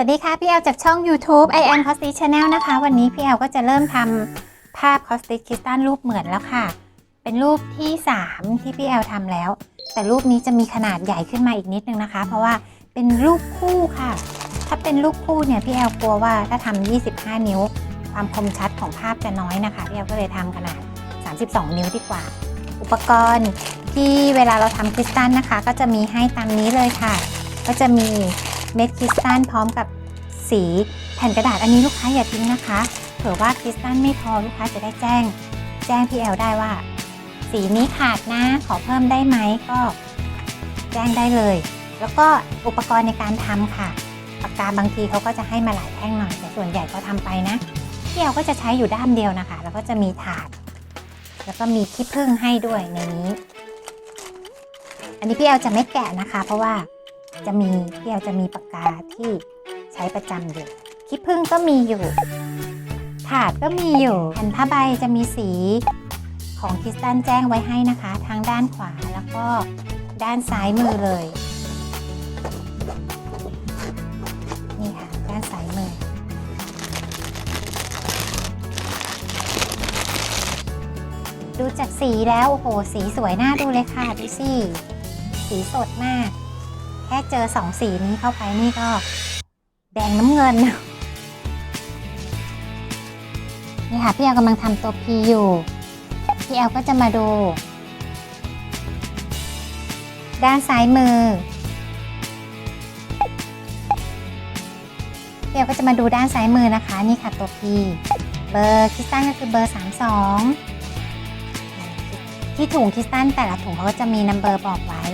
วัสดีค่ะ พี่แอลจากช่อง YouTube I am Costic Channel นะคะ วันนี้พี่แอลก็จะเริ่มทำภาพ Costic คริสตัลรูปเหมือนแล้วค่ะ เป็นรูปที่ 3 ที่พี่แอลทำแล้ว แต่รูปนี้จะมีขนาดใหญ่ขึ้นมาอีกนิดนึงนะคะ เพราะว่าเป็นรูปคู่ค่ะ ถ้าเป็นรูปคู่เนี่ย พี่แอลกลัวว่าถ้าทำ 25 นิ้ว ความคมชัดของภาพจะน้อยนะคะ พี่แอลก็เลยทำขนาด 32 นิ้วดีกว่า อุปกรณ์ที่เวลาเราทำคริสตัลนะคะ ก็จะมีให้ตามนี้เลยค่ะ ก็จะมี เม็ดคริสตัลพร้อมกับสีแผ่นกระดาษอันนี้ลูกค้าอย่าทิ้งนะคะ เผื่อว่าคริสตัลไม่พอลูกค้าจะได้แจ้ง แจ้งพี่แอลได้ว่า สีนี้ขาดนะขอเพิ่มได้ไหมก็ แจ้งได้เลย แล้วก็อุปกรณ์ในการทำค่ะปากกาบางทีเขาก็จะให้มาหลายแท่งหน่อยแต่ส่วนใหญ่ก็ทำไปนะพี่แอลก็จะใช้อยู่ด้ามเดียวนะคะ แล้วก็จะมีถาด แล้วก็มีขี้ผึ้งให้ด้วยในนี้ อันนี้พี่แอลจะไม่แกะนะคะ เพราะว่า จะมีพี่แอลจะมีปากกาที่ใช้ประจำอยู่ขี้ผึ้งก็มีอยู่ ถาดก็มีอยู่แผ่นผ้าใบจะมีสีของคริสตัลแจ้งไว้ให้นะคะทางด้านขวาแล้วก็ด้านซ้ายมือเลย นี่ค่ะ ด้านซ้ายมือ ดูจากสีแล้ว โอ้โห สีสวยน่าดูเลยค่ะ ดูสิ สีสดมาก แค่เจอสองสีนี้เข้าไปนี่ก็แดงน้ำเงิน นี่ค่ะพี่แอลกำลังทำตัว P อยู่ พี่แอลก็จะมาดู ด้านซ้ายมือพี่แอลก็จะมาดูด้านซ้ายมือนะคะ นี่ค่ะตัว P เบอร์คริสตัลก็คือเบอร์ 32 ที่ถุงคริสตัลแต่ละถุงเขาก็จะมีนัมเบอร์บอกไว้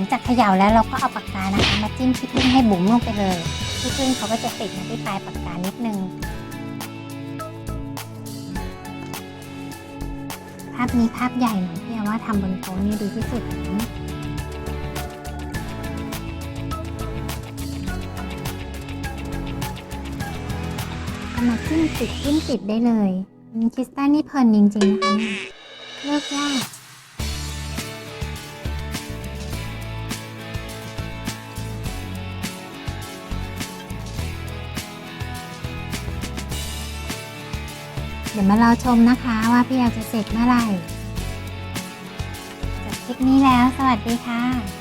ลังจากเขย่าแล้วเราก็เอาปากกานะคะมาจิ้มที่พึ่งให้บุ๋มลงไปเลยที่พึ่งเขาก็จะติดมาที่ปลายปากกานิดนึงภาพนี้ภาพใหญ่หน่อยพี่ว่าทำบนโต๊ะนี่ดีที่สุดนะมาจิ้มติดจิ้มติดได้เลยคริสตัลนี่เพลินจริงๆนะคะเนี่ยเลิกยาก ดี๋ยวมารอชมนะคะว่าพี่แอลจะเสร็จเมื่อไหร่จบคลิปนี้แล้ว สวัสดีค่ะ